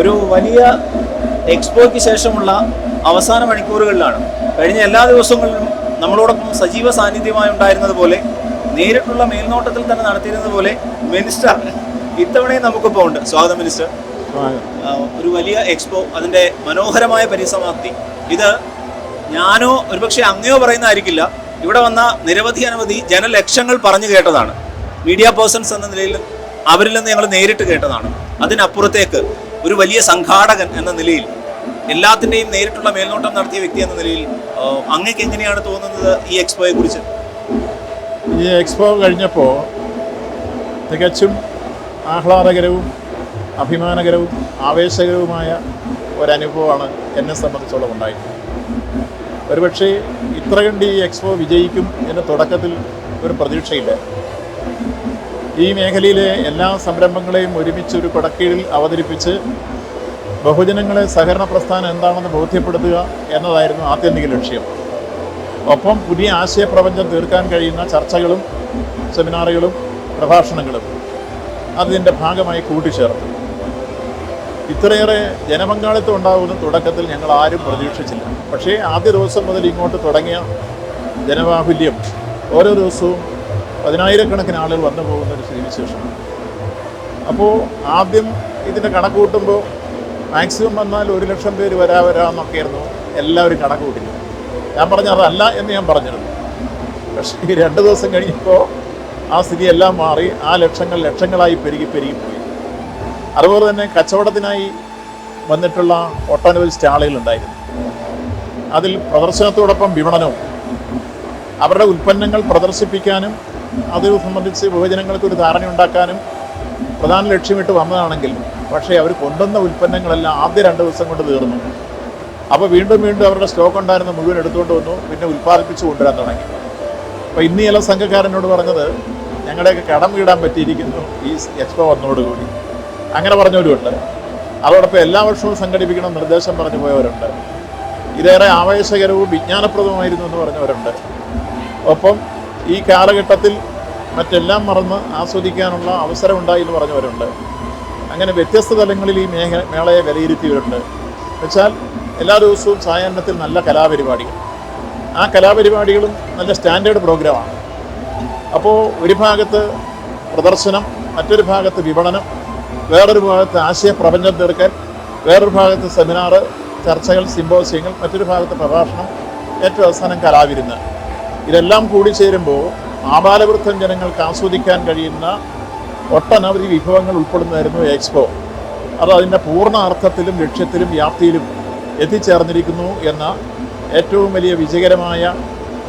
ഒരു വലിയ എക്സ്പോയ്ക്ക് ശേഷമുള്ള അവസാന മണിക്കൂറുകളിലാണ്. കഴിഞ്ഞ എല്ലാ ദിവസങ്ങളിലും നമ്മളോടൊപ്പം സജീവ സാന്നിധ്യമായി ഉണ്ടായിരുന്നത് പോലെ നേരിട്ടുള്ള മേൽനോട്ടത്തിൽ തന്നെ നടത്തിയിരുന്നത് പോലെ മിനിസ്റ്റർ ഇത്തവണയും നമുക്കിപ്പോൾ ഉണ്ട്. സ്വാഗതം മിനിസ്റ്റർ. ഒരു വലിയ എക്സ്പോ അതിന്റെ മനോഹരമായ പരിസമാപ്തി. ഇത് ഞാനോ ഒരുപക്ഷെ അങ്ങയോ പറയുന്നതായിരിക്കില്ല. ഇവിടെ വന്ന നിരവധി അനവധി ജനലക്ഷങ്ങൾ പറഞ്ഞു കേട്ടതാണ്. മീഡിയ പേഴ്സൺസ് എന്ന നിലയിൽ അവരിൽ നിന്ന് ഞങ്ങൾ നേരിട്ട് കേട്ടതാണ്. അതിനപ്പുറത്തേക്ക് ഒരു വലിയ സംഘാടകൻ എന്ന നിലയിൽ എല്ലാത്തിന്റെയും നേരിട്ടുള്ള മേൽനോട്ടം നടത്തിയ വ്യക്തി എന്ന നിലയിൽ അങ്ങക്ക് എങ്ങനെയാണ് തോന്നുന്നത് ഈ എക്സ്പോയെ കുറിച്ച്? ഈ എക്സ്പോ കഴിഞ്ഞപ്പോൾ തികച്ചും ആഹ്ലാദകരവും അഭിമാനകരവും ആവേശകരവുമായ ഒരനുഭവമാണ് എന്നെ സംബന്ധിച്ചോളം ഉണ്ടായിട്ടുള്ളത് ഒരുപക്ഷേ ഇത്ര കണ്ട് ഈ എക്സ്പോ വിജയിക്കും എന്ന തുടക്കത്തിൽ ഒരു പ്രതീക്ഷയില്ല. ഈ മേഖലയിലെ എല്ലാ സംരംഭങ്ങളെയും ഒരുമിച്ച് ഒരു കുടക്കീഴിൽ അവതരിപ്പിച്ച് ബഹുജനങ്ങളെ സഹകരണ പ്രസ്ഥാനം എന്താണെന്ന് ബോധ്യപ്പെടുത്തുക എന്നതായിരുന്നു ആത്യന്തിക ലക്ഷ്യം. ഒപ്പം പുതിയ ആശയപ്രപഞ്ചം തീർക്കാൻ കഴിയുന്ന ചർച്ചകളും സെമിനാറുകളും പ്രഭാഷണങ്ങളും അതിന്റെ ഭാഗമായി കൂട്ടിച്ചേർത്തു. ഇത്രയേറെ ജനപങ്കാളിത്തം ഉണ്ടാകുമെന്ന് തുടക്കത്തിൽ ഞങ്ങൾ ആരും പ്രതീക്ഷിച്ചില്ല. പക്ഷേ ആദ്യ ദിവസം മുതൽ ഇങ്ങോട്ട് തുടങ്ങിയ ജനബാഹുല്യം ഓരോ ദിവസവും പതിനായിരക്കണക്കിന് ആളുകൾ വന്നു പോകുന്ന ഒരു സ്ഥിതിവിശേഷമാണ് അപ്പോൾ ആദ്യം ഇതിന്റെ കണക്ക് കൂട്ടുമ്പോൾ മാക്സിമം വന്നാൽ ഒരു ലക്ഷം പേര് വരാ വരാമെന്നൊക്കെയായിരുന്നു എല്ലാവരും കണക്ക് കൂട്ടില്ല ഞാൻ പറഞ്ഞ അതല്ല എന്ന് ഞാൻ പറഞ്ഞിരുന്നു. പക്ഷേ ഈ രണ്ട് ദിവസം കഴിഞ്ഞപ്പോൾ ആ സ്ഥിതി എല്ലാം മാറി ആ ലക്ഷങ്ങൾ ലക്ഷങ്ങളായി പെരുകി പെരുകി പോയി. അതുപോലെ തന്നെ കച്ചവടത്തിനായി വന്നിട്ടുള്ള ഒട്ടനവധി സ്റ്റാളുകളുണ്ടായിരുന്നു അതിൽ പ്രദർശനത്തോടൊപ്പം വിപണനവും അവരുടെ ഉൽപ്പന്നങ്ങൾ പ്രദർശിപ്പിക്കാനും അത് സംബന്ധിച്ച് യുവജനങ്ങൾക്ക് ഒരു ധാരണ ഉണ്ടാക്കാനും പ്രധാന ലക്ഷ്യമിട്ട് വന്നതാണെങ്കിൽ പക്ഷേ അവർ കൊണ്ടുവന്ന ഉൽപ്പന്നങ്ങളെല്ലാം ആദ്യ രണ്ട് ദിവസം കൊണ്ട് തീർന്നു. അപ്പോൾ വീണ്ടും വീണ്ടും അവരുടെ സ്റ്റോക്ക് ഉണ്ടായിരുന്ന മുഴുവൻ എടുത്തുകൊണ്ട് വന്നു പിന്നെ ഉൽപ്പാദിപ്പിച്ച് കൊണ്ടുവരാൻ തുടങ്ങി. അപ്പോൾ ഇന്ന് ചില സംഘക്കാരനോട് പറഞ്ഞത് ഞങ്ങളുടെയൊക്കെ കടം വീടാൻ പറ്റിയിരിക്കുന്നു ഈ എക്സ്പോ വന്നതോടുകൂടി. അങ്ങനെ പറഞ്ഞവരുമുണ്ട് അതോടൊപ്പം എല്ലാ വർഷവും സംഘടിപ്പിക്കണം നിർദ്ദേശം പറഞ്ഞു പോയവരുണ്ട്. ഇതേറെ ആവേശകരവും വിജ്ഞാനപ്രദവുമായിരുന്നു എന്ന് പറഞ്ഞവരുണ്ട്. ഒപ്പം ഈ കാലഘട്ടത്തിൽ മറ്റെല്ലാം മറന്ന് ആസ്വദിക്കാനുള്ള അവസരമുണ്ടായി എന്ന് പറഞ്ഞവരുണ്ട്. അങ്ങനെ വ്യത്യസ്ത തലങ്ങളിൽ ഈ മേഖ മേളയെ വിലയിരുത്തിയവരുണ്ട്. വെച്ചാൽ എല്ലാ ദിവസവും സായാഹ്നത്തിൽ നല്ല കലാപരിപാടികൾ. ആ കലാപരിപാടികളും നല്ല സ്റ്റാൻഡേർഡ് പ്രോഗ്രാമാണ്. അപ്പോൾ ഒരു ഭാഗത്ത് പ്രദർശനം മറ്റൊരു ഭാഗത്ത് വിപണനം വേറൊരു ഭാഗത്ത് ആശയപ്രപഞ്ചം തീർക്കൽ വേറൊരു ഭാഗത്ത് സെമിനാറ് ചർച്ചകൾ സിമ്പോസിയങ്ങൾ മറ്റൊരു ഭാഗത്ത് പ്രഭാഷണം ഏറ്റവും അവസാനം കലാവിരുന്ന്. ഇതെല്ലാം കൂടി ചേരുമ്പോൾ ആബാലവൃദ്ധം ജനങ്ങൾക്ക് ആസ്വദിക്കാൻ കഴിയുന്ന ഒട്ടനവധി വിഭവങ്ങൾ ഉൾപ്പെടുന്നതായിരുന്നു എക്സ്പോ. അത് അതിന്റെ പൂർണ അർത്ഥത്തിലും ലക്ഷ്യത്തിലും വ്യാപ്തിയിലും എത്തിച്ചേർന്നിരിക്കുന്നു എന്ന ഏറ്റവും വലിയ വിജയകരമായ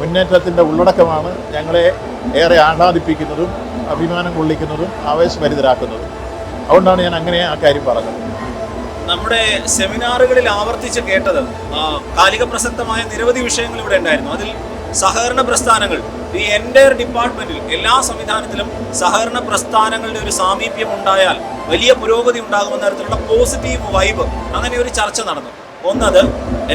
മുന്നേറ്റത്തിന്റെ ഉള്ളടക്കമാണ് ഞങ്ങളെ ഏറെ ആഹ്ലാദിപ്പിക്കുന്നതും അഭിമാനം കൊള്ളിക്കുന്നതും ആവേശഭരിതരാക്കുന്നതും. അതുകൊണ്ടാണ് ഞാൻ അങ്ങനെ ആ കാര്യം പറഞ്ഞത്. നമ്മുടെ സെമിനാറുകളിൽ ആവർത്തിച്ച് കേട്ടത് കാലിക പ്രസക്തമായ നിരവധി വിഷയങ്ങൾ ഇവിടെ ഉണ്ടായിരുന്നു. അതിൽ സഹകരണ പ്രസ്ഥാനങ്ങൾ. ഈ എന്റയർ ഡിപ്പാർട്ട്മെന്റിൽ എല്ലാ സംവിധാനത്തിലും സഹകരണ പ്രസ്ഥാനങ്ങളുടെ ഒരു സാമീപ്യം ഉണ്ടായാൽ വലിയ പുരോഗതി ഉണ്ടാകുമെന്ന തരത്തിലുള്ള പോസിറ്റീവ് വൈബ് അങ്ങനെ ഒരു ചർച്ച നടന്നു. ഒന്നത്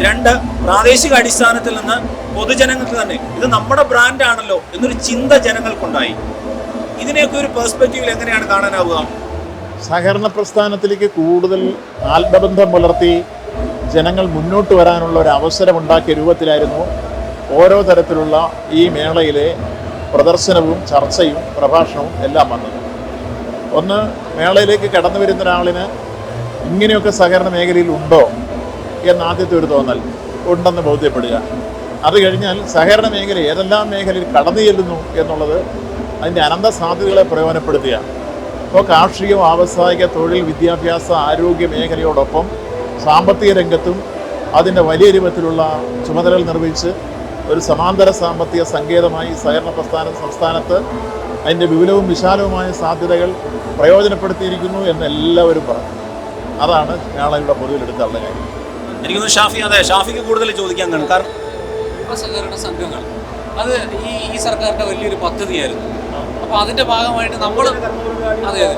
രണ്ട് പ്രാദേശിക അടിസ്ഥാനത്തിൽ നിന്ന് പൊതുജനങ്ങൾക്ക് തന്നെ ഇത് നമ്മുടെ ബ്രാൻഡാണല്ലോ എന്നൊരു ചിന്ത ജനങ്ങൾക്കുണ്ടായി. ഇതിനെയൊക്കെ ഒരു പെർസ്പെക്റ്റീവിൽ എങ്ങനെയാണ് കാണാനാവുക? സഹകരണ പ്രസ്ഥാനത്തിലേക്ക് കൂടുതൽ ആത്മബന്ധം പുലർത്തി ജനങ്ങൾ മുന്നോട്ട് വരാനുള്ള ഒരു അവസരമുണ്ടാക്കിയ രൂപത്തിലായിരുന്നു ഓരോ തരത്തിലുള്ള ഈ മേളയിലെ പ്രദർശനവും ചർച്ചയും പ്രഭാഷണവും എല്ലാം വന്നത് ഒന്ന് മേളയിലേക്ക് കടന്നു വരുന്ന ഒരാളിന് ഇങ്ങനെയൊക്കെ സഹകരണ മേഖലയിൽ ഉണ്ടോ എന്ന ആദ്യത്തെ ഒരു തോന്നൽ ഉണ്ടെന്ന് ബോധ്യപ്പെടുക. അത് കഴിഞ്ഞാൽ സഹകരണ മേഖല ഏതെല്ലാം മേഖലയിൽ കടന്നു ചെല്ലുന്നു എന്നുള്ളത് അതിന്റെ അനന്ത സാധ്യതകളെ പ്രയോജനപ്പെടുത്തുക. ഇപ്പോൾ കാർഷിക വ്യാവസായിക തൊഴിൽ വിദ്യാഭ്യാസ ആരോഗ്യ മേഖലയോടൊപ്പം സാമ്പത്തിക രംഗത്തും അതിന്റെ വലിയ രൂപത്തിലുള്ള ചുമതലകൾ നിർവഹിച്ച് ഒരു സമാന്തര സാമ്പത്തിക സങ്കേതമായി സഹകരണ പ്രസ്ഥാനം സംസ്ഥാനത്ത് അതിന്റെ വിപുലവും വിശാലവുമായ സാധ്യതകൾ പ്രയോജനപ്പെടുത്തിയിരിക്കുന്നു എന്ന് എല്ലാവരും പറഞ്ഞു. അതാണ് മേളയുടെ പൊതുവിലെടുത്തുള്ള കാര്യം. എനിക്ക് ഷാഫി അതെ ഷാഫിക്ക് കൂടുതൽ ചോദിക്കാൻ കാണും. കാരണം സഹകരണ സംഘങ്ങൾ. അത് ഈ ഈ സർക്കാരിന്റെ വലിയൊരു പദ്ധതിയായിരുന്നു. അപ്പോൾ അതിന്റെ ഭാഗമായിട്ട് നമ്മൾ അതെ അതെ.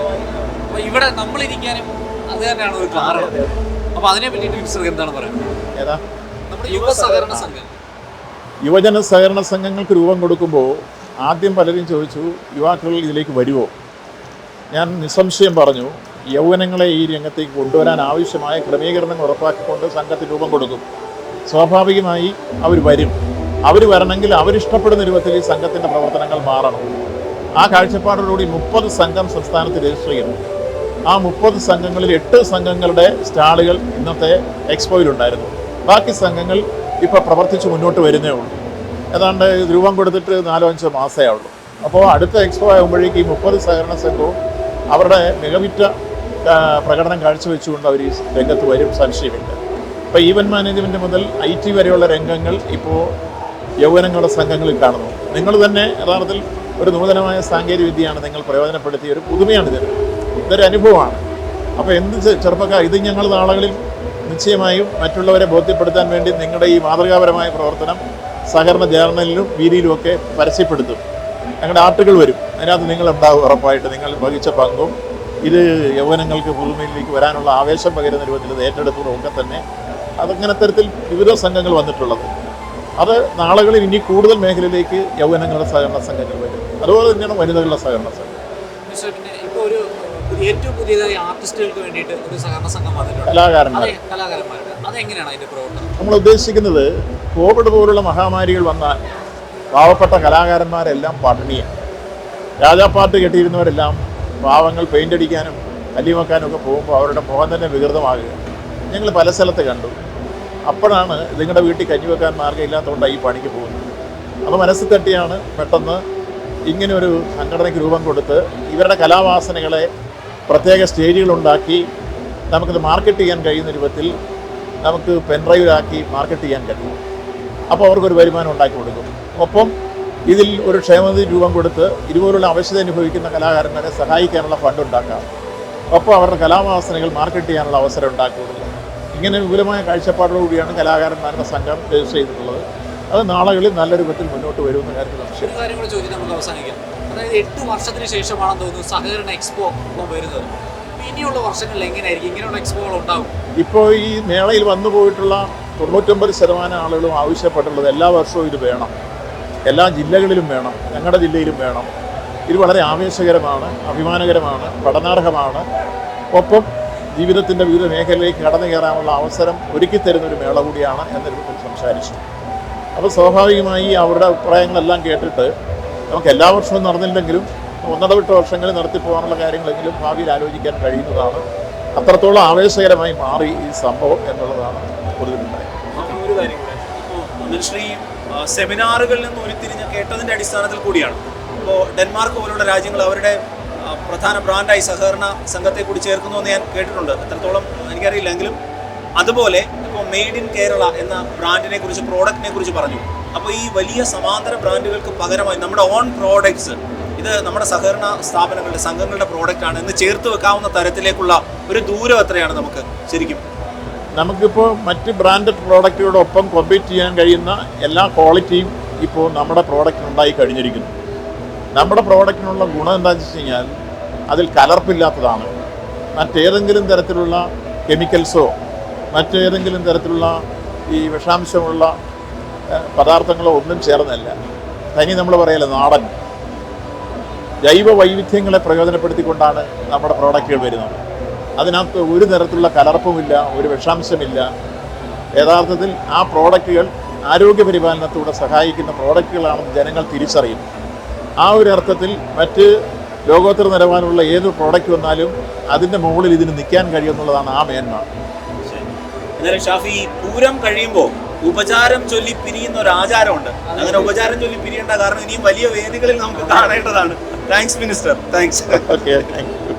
അപ്പോൾ ഇവിടെ നമ്മളിരിക്കാനും അത് തന്നെയാണ് ഒരു കാരണം? അപ്പോൾ അതിനെ പറ്റിയിട്ട് മിനിസ്റ്റർ എന്താണ് പറയുന്നത്? ഏതാ? നമ്മുടെ യുവ സഹകരണ സംഘം. യുവജന സഹകരണ സംഘങ്ങൾക്ക് രൂപം കൊടുക്കുമ്പോൾ ആദ്യം പലരും ചോദിച്ചു യുവാക്കൾ ഇതിലേക്ക് വരുമോ ഞാൻ നിസ്സംശയം പറഞ്ഞു യൗവനങ്ങളെ ഈ രംഗത്തേക്ക് കൊണ്ടുവരാൻ ആവശ്യമായ ക്രമീകരണങ്ങൾ ഉറപ്പാക്കിക്കൊണ്ട് സംഘത്തിന് രൂപം കൊടുക്കും. സ്വാഭാവികമായി അവർ വരും. അവർ വരണമെങ്കിൽ അവരിഷ്ടപ്പെടുന്ന രൂപത്തിൽ ഈ സംഘത്തിന്റെ പ്രവർത്തനങ്ങൾ മാറണം. ആ കാഴ്ചപ്പാടോടുകൂടി മുപ്പത് സംഘം സംസ്ഥാനത്ത് രജിസ്റ്റർ ചെയ്യുന്നു. ആ മുപ്പത് സംഘങ്ങളിൽ എട്ട് സംഘങ്ങളുടെ സ്റ്റാളുകൾ ഇന്നത്തെ എക്സ്പോയിലുണ്ടായിരുന്നു. ബാക്കി സംഘങ്ങൾ ഇപ്പോൾ പ്രവർത്തിച്ച് മുന്നോട്ട് വരുന്നേ ഉള്ളൂ. ഏതാണ്ട് രൂപം കൊടുത്തിട്ട് നാലോ അഞ്ചോ മാസമേ ഉള്ളൂ അപ്പോൾ അടുത്ത എക്സ്പോ ആകുമ്പോഴേക്കും ഈ മുപ്പത് സഹകരണ സംഘവും അവരുടെ മികവിറ്റ പ്രകടനം കാഴ്ചവെച്ചുകൊണ്ട് അവർ ഈ രംഗത്ത് വരും സംശയമില്ല. ഇപ്പോൾ ഈവന്റ് മാനേജ്മെന്റ് മുതൽ ഐ ടി വരെയുള്ള രംഗങ്ങൾ ഇപ്പോൾ യൗവനങ്ങളുടെ സംഘങ്ങളിൽ കാണുന്നു. നിങ്ങൾ തന്നെ യഥാർത്ഥത്തിൽ ഒരു നൂതനമായ സാങ്കേതിക വിദ്യയാണ് നിങ്ങൾ പ്രയോജനപ്പെടുത്തിയ ഒരു പുതുമയാണ് ഇതൊരു അനുഭവമാണ്. അപ്പോൾ എന്ത് ചെറുപ്പക്കാർ ഇത് ഞങ്ങൾ നാളുകളിൽ നിശ്ചയമായും മറ്റുള്ളവരെ ബോധ്യപ്പെടുത്താൻ വേണ്ടി നിങ്ങളുടെ ഈ മാതൃകാപരമായ പ്രവർത്തനം സഹകരണ ജേർണലിലും വീതിയിലും ഒക്കെ പരസ്യപ്പെടുത്തും. ഞങ്ങളുടെ ആർട്ടുകൾ വരും. അതിനകത്ത് നിങ്ങളുണ്ടാവും ഉറപ്പായിട്ട്. നിങ്ങൾ വഹിച്ച പങ്കും ഇത് യൗവനങ്ങൾക്ക് ഭൂമിയിലേക്ക് വരാനുള്ള ആവേശം പകരുന്ന രൂപത്തിൽ ഇത് ഏറ്റെടുത്തതും ഒക്കെ തന്നെ അതങ്ങനെ തരത്തിൽ വിവിധ സംഘങ്ങൾ വന്നിട്ടുള്ളത്. അത് നാളുകളിൽ ഇനി കൂടുതൽ മേഖലയിലേക്ക് യൗവനങ്ങളുടെ സഹകരണ സംഘങ്ങൾ വരും. അതുപോലെ തന്നെയാണ് വനിതകളുടെ സഹകരണ സംഘം. ഏറ്റവും പുതിയതായി ആർട്ടിസ്റ്റുകൾക്ക് വേണ്ടിയിട്ട് ഒരു സഹകരണ സംഘം വന്നിട്ടുണ്ട്. കലാകാരന്മാർ. കലാകാരന്മാരുടെ അതെങ്ങനെയാണ് അതിന്റെ പ്രവർത്തനം? നമ്മൾ ഉദ്ദേശിക്കുന്നത് കോവിഡ് പോലുള്ള മഹാമാരികൾ വന്നാൽ പാവപ്പെട്ട കലാകാരന്മാരെല്ലാം പട്ടിണിയാണ് രാജാപ്പാട്ട് കെട്ടിയിരുന്നവരെല്ലാം പാവങ്ങൾ പെയിന്റ് അടിക്കാനും കല്ലിവെക്കാനും ഒക്കെ പോകുമ്പോൾ അവരുടെ മുഖം തന്നെ വികൃതമാകുക. ഞങ്ങൾ പല സ്ഥലത്ത് കണ്ടു. അപ്പോഴാണ് നിങ്ങളുടെ വീട്ടിൽ കഞ്ഞി വെക്കാൻ മാർഗമില്ലാത്തതുകൊണ്ടാണ് ഈ പണിക്ക് പോകുന്നത്. അത് മനസ്സിൽ തട്ടിയാണ് പെട്ടെന്ന് ഇങ്ങനെ ഒരു സംഘടനയ്ക്ക് രൂപം കൊടുത്ത് ഇവരുടെ കലാവാസനകളെ പ്രത്യേക സ്റ്റേജുകളുണ്ടാക്കി നമുക്കിത് മാർക്കറ്റ് ചെയ്യാൻ കഴിയുന്ന രൂപത്തിൽ നമുക്ക് പെൻഡ്രൈവിലാക്കി മാർക്കറ്റ് ചെയ്യാൻ കഴിയും. അപ്പോൾ അവർക്കൊരു വരുമാനം ഉണ്ടാക്കി കൊടുക്കും. ഒപ്പം ഇതിൽ ഒരു ക്ഷേമനിധി രൂപം കൊടുത്ത് ഇതുപോലുള്ള അവശ്യത അനുഭവിക്കുന്ന കലാകാരന്മാരെ സഹായിക്കാനുള്ള ഫണ്ട് ഉണ്ടാക്കാം. ഒപ്പം അവരുടെ കലാവാസനകൾ മാർക്കറ്റ് ചെയ്യാനുള്ള അവസരം ഉണ്ടാക്കി കൊടുക്കും. ഇങ്ങനെ വിപുലമായ കാഴ്ചപ്പാടോടുകൂടിയാണ് കലാകാരന്മാരുടെ സംഘം രജിസ്റ്റർ ചെയ്തിട്ടുള്ളത്. അത് നാളുകളിൽ നല്ല രൂപത്തിൽ മുന്നോട്ട് വരുമെന്ന കാര്യത്തിൽ സംശയം. നമുക്ക് അവസാനിക്കാം. അതായത് എട്ട് വർഷത്തിന് ശേഷമാണെന്ന് തോന്നുന്നു സഹകരണ എക്സ്പോ ഇപ്പോൾ വരുന്നത്. ഇനിയുള്ള വർഷങ്ങളിൽ എങ്ങനെയായിരിക്കും? ഇങ്ങനെയുള്ള എക്സ്പോകൾ ഉണ്ടാവും. ഇപ്പോൾ ഈ മേളയിൽ വന്നു പോയിട്ടുള്ള തൊണ്ണൂറ്റൊമ്പത് ശതമാനം ആളുകളും ആവശ്യപ്പെട്ടുള്ളത് എല്ലാ വർഷവും ഇത് വേണം. എല്ലാ ജില്ലകളിലും വേണം. ഞങ്ങളുടെ ജില്ലയിലും വേണം. ഇത് വളരെ ആവേശകരമാണ് അഭിമാനകരമാണ് പഠനാർഹമാണ്. ഒപ്പം ജീവിതത്തിന്റെ വിവിധ മേഖലയിലേക്ക് കടന്നു കയറാനുള്ള അവസരം ഒരുക്കി തരുന്ന ഒരു മേള കൂടിയാണ് എന്ന രൂപത്തിൽ സംസാരിച്ചു. അപ്പോൾ സ്വാഭാവികമായി അവരുടെ അഭിപ്രായങ്ങളെല്ലാം കേട്ടിട്ട് നമുക്ക് എല്ലാ വർഷവും നടന്നില്ലെങ്കിലും ഒന്നിടവിട്ട വർഷങ്ങളിൽ നടത്തിപ്പോകാനുള്ള കാര്യങ്ങളെങ്കിലും ഭാവിയിൽ ആലോചിക്കാൻ കഴിയുന്നതാണ്. അത്രത്തോളം ആവേശകരമായി മാറി ഈ സംഭവം എന്നുള്ളതാണ് പൊതുവിലുണ്ടായത്. സെമിനാറുകളിൽ നിന്ന് ഉരുത്തിരിഞ്ഞ് കേട്ടതിന്റെ അടിസ്ഥാനത്തിൽ കൂടിയാണ്. ഇപ്പോൾ ഡെൻമാർക്ക് പോലുള്ള രാജ്യങ്ങൾ അവരുടെ പ്രധാന ബ്രാൻഡായി സഹകരണ സംഘത്തെ കൂടി ചേർക്കുന്നു എന്ന് ഞാൻ കേട്ടിട്ടുണ്ട്. എത്രത്തോളം എനിക്കറിയില്ല എങ്കിലും അതുപോലെ മെയ്ഡ് ഇൻ കേരള എന്ന ബ്രാൻഡിനെ കുറിച്ച് പ്രോഡക്റ്റിനെ കുറിച്ച് പറഞ്ഞു. അപ്പോൾ ഈ വലിയ സമാന്തര ബ്രാൻഡുകൾക്ക് പകരമായി നമ്മുടെ ഓൺ പ്രോഡക്ട്സ് ഇത് നമ്മുടെ സഹകരണ സ്ഥാപനങ്ങളുടെ സംഘങ്ങളുടെ പ്രോഡക്റ്റ് ആണ് എന്ന് ചേർത്ത് വെക്കാവുന്ന തരത്തിലേക്കുള്ള ഒരു ദൂരം എത്രയാണ് നമുക്ക് ശരിക്കും? നമുക്കിപ്പോൾ മറ്റ് ബ്രാൻഡഡ് പ്രോഡക്റ്റുകളോടൊപ്പം കോമ്പീറ്റ് ചെയ്യാൻ കഴിയുന്ന എല്ലാ ക്വാളിറ്റിയും ഇപ്പോൾ നമ്മുടെ പ്രോഡക്റ്റിനുണ്ടായി കഴിഞ്ഞിരിക്കുന്നു. നമ്മുടെ പ്രോഡക്റ്റിനുള്ള ഗുണം എന്താണെന്ന് വെച്ച് കഴിഞ്ഞാൽ അതിൽ കലർപ്പില്ലാത്തതാണ്. മറ്റേതെങ്കിലും തരത്തിലുള്ള കെമിക്കൽസോ മറ്റേതെങ്കിലും തരത്തിലുള്ള ഈ വിഷാംശമുള്ള പദാർത്ഥങ്ങളോ ഒന്നും ചേർന്നല്ല തനി നമ്മൾ പറയല്ലേ നാടൻ. ജൈവ വൈവിധ്യങ്ങളെ പ്രയോജനപ്പെടുത്തിക്കൊണ്ടാണ് നമ്മുടെ പ്രോഡക്റ്റുകൾ വരുന്നത്. അതിനകത്ത് ഒരു തരത്തിലുള്ള കലർപ്പുമില്ല ഒരു വിഷാംശമില്ല. യഥാർത്ഥത്തിൽ ആ പ്രോഡക്റ്റുകൾ ആരോഗ്യ പരിപാലനത്തോടെ സഹായിക്കുന്ന പ്രോഡക്റ്റുകളാണെന്ന് ജനങ്ങൾ തിരിച്ചറിയും. ആ ഒരു അർത്ഥത്തിൽ മറ്റ് ലോകോത്തര നിലവാരമുള്ള ഏത് പ്രോഡക്റ്റ് വന്നാലും അതിന്റെ മുകളിൽ ഇതിന് നിൽക്കാൻ കഴിയുമെന്നുള്ളതാണ് ആ മേന്മ. എന്നാലും ഷാഫി പൂരം കഴിയുമ്പോൾ ഉപചാരം ചൊല്ലി പിരിയുന്ന ഒരു ആചാരമുണ്ട്. അങ്ങനെ ഉപചാരം ചൊല്ലി പിരിയേണ്ട കാരണം ഇനിയും വലിയ വേദികളിൽ നമുക്ക് കാണേണ്ടതാണ്. Thanks minister thanks okay thank you